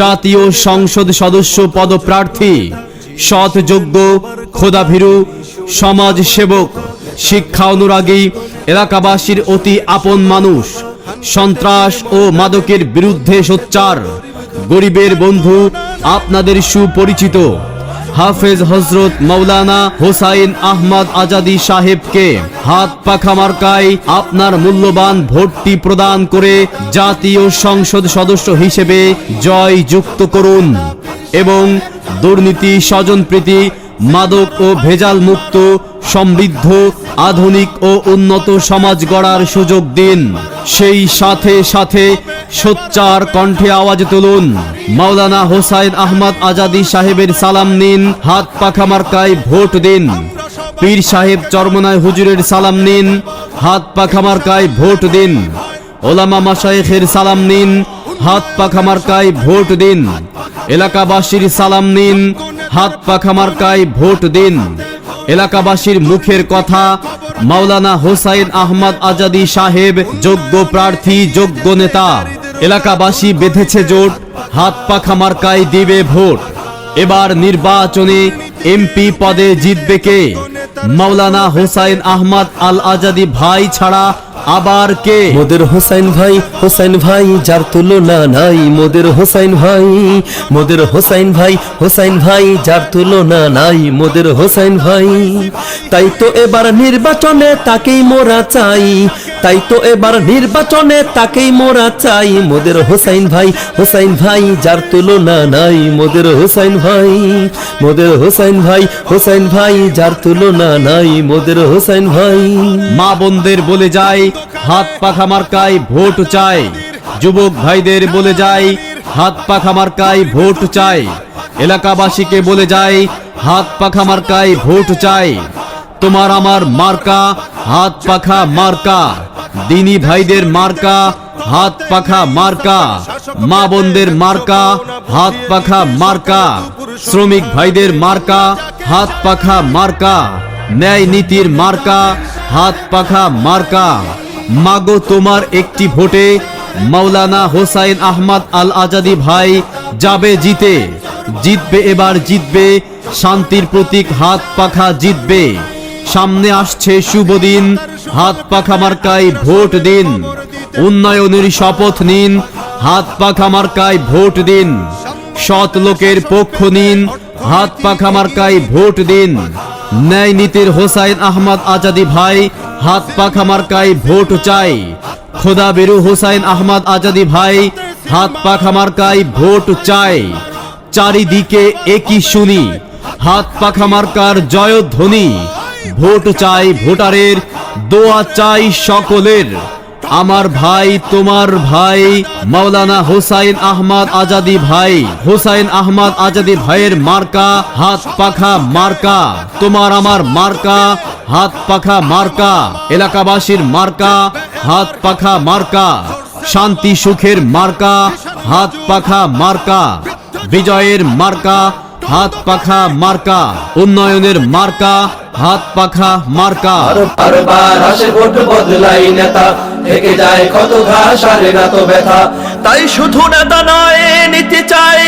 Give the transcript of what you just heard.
জাতীয় সংসদ সদস্য পদপ্রার্থী, সৎযোগ্য খোদাভীরু সমাজ সেবক শিক্ষা অনুরাগী, এলাকাবাসীর অতি আপন মানুষ, সন্ত্রাস ও মাদকের বিরুদ্ধে সোচ্চার, গরিবের বন্ধু, আপনাদের সুপরিচিত। হাফেজ হজরত মৌলানা হোসাইন আহমদ আজাদি সাহেবকে হাত পাখা মার্কায় আপনার মূল্যবান ভোটটি প্রদান করে জাতীয় সংসদ সদস্য হিসেবে জয় যুক্ত করুন এবং দুর্নীতি স্বজনপ্রীতি মাদক ও ভেজাল মুক্ত, সমৃদ্ধ, আধুনিক ও উন্নত সমাজ গড়ার সুযোগ দিন। সেই সাথে সাথে সোচ্চার কণ্ঠে আওয়াজ তুলুন। মাওলানা হোসাইন আহমদ আজাদি সাহেবের সালাম নিন, হাত পাখা মার্কায় ভোট দিন। পীর সাহেব চরমনায় হুজুরের সালাম নিন, হাত পাখা মার্কায় ভোট দিন। ওলামা মাশায়েখের সালাম নিন, হাত পাখা মার্কায় ভোট দিন। এলাকাবাসীর সালাম নিন হাত পাখা মার্কায় ভোট দিন। এলাকাবাসীর মুখের কথা, মাওলানা হোসাইন আহমদ আজাদি সাহেব, যোগ্য প্রার্থী, যোগ্য নেতা। এলাকাবাসী বেঁধেছে জোট, হাত পাখা মার্কায় দিবে ভোট। এবার নির্বাচনে এমপি পদে জিতবে কে? মাওলানা হোসাইন আহমদ আল আজাদি ভাই ছাড়া আবার কে? মোদের হোসাইন ভাই হোসাইন ভাই, যার তুলনা নাই। মোদের হোসাইন ভাই, মোদের হোসাইন ভাই হোসাইন ভাই, যার তুলনা নাই। মোদের হোসাইন ভাই, তাই তো এবার নির্বাচনে তাকেই মোরা চাই। তাই তো এবার নির্বাচনে তাকেই মোরা চাই। মোদের হোসাইন ভাই হোসাইন ভাই, যার তুলনা নাই মোদের হোসাইন ভাই। মোদের হোসাইন ভাই হোসাইন ভাই, যার তুলনা নাই মোদের হোসাইন ভাই। মা বোনদের বলে যায়, হাত পাখা মার্কায় ভোট চাই। যুবক ভাইদের বলে যায়, হাত পাখা মার্কায় ভোট চাই। এলাকাবাসীকে বলে যায়, হাত পাখা মার্কায় ভোট চাই। তোমার আমার মার্কা, হাত পাখা মার্কা। দিনী ভাইদের মার্কা, হাত পাখা মার্কা, মা বোনদের মার্কা, হাত পাখা মার্কা, শ্রমিক ভাইদের মার্কা, হাত পাখা মার্কা, ন্যায় নীতির মার্কা, হাত পাখা মার্কা। মাগো তোমার একটি ভোটে মাওলানা হোসাইন আহমদ আল আজাদি ভাই যাবে জিতে। জিতবে এবার জিতবে, শান্তির প্রতীক হাত পাখা জিতবে। সামনে আসছে শুভ দিন হাত পাখা মার্কায় ভোট দিন। উন্নয়নের শপথ নিন। হাত পাখা মার্কায় ভোট দিন। সৎ লোকের পক্ষ নিন। হাত পাখা মার্কায় ভোট দিন। ন্যায় নীতির হোসাইন আহমদ আজাদি ভাই হাত পাখা মার্কায় ভোট চাই। খোদা বেরু হোসাইন আহমদ আজাদি ভাই হাত পাখা মার্কায় ভোট চাই। চারিদিকে একই শুনি। হাত পাখা মার্কার জয়ধ্বনি। ভোট চাই ভোটারের দোয়া চাই সকলের। আমার ভাই, তোমার ভাই, মাওলানা হোসাইন আহমদ আজাদি ভাই, হোসাইন আহমদ আজাদি ভাইয়ের মার্কা, হাত পাখা মার্কা, তোমার আমার মার্কা, হাত পাখা মার্কা, এলাকাবাসীর মার্কা, হাত পাখা মার্কা, শান্তি সুখের মার্কা, হাত পাখা মার্কা, বিজয়ের মার্কা হাত পাখা মার্কা, উন্নয়নের মার্কা, হাত পাখা মার্কা। বারবার আসে ভোট বদলাই নেতা, থেকে যায় কত ঘাস আর তো ব্যথা। তাই শুধু নেতা নয়, নিতে চাই।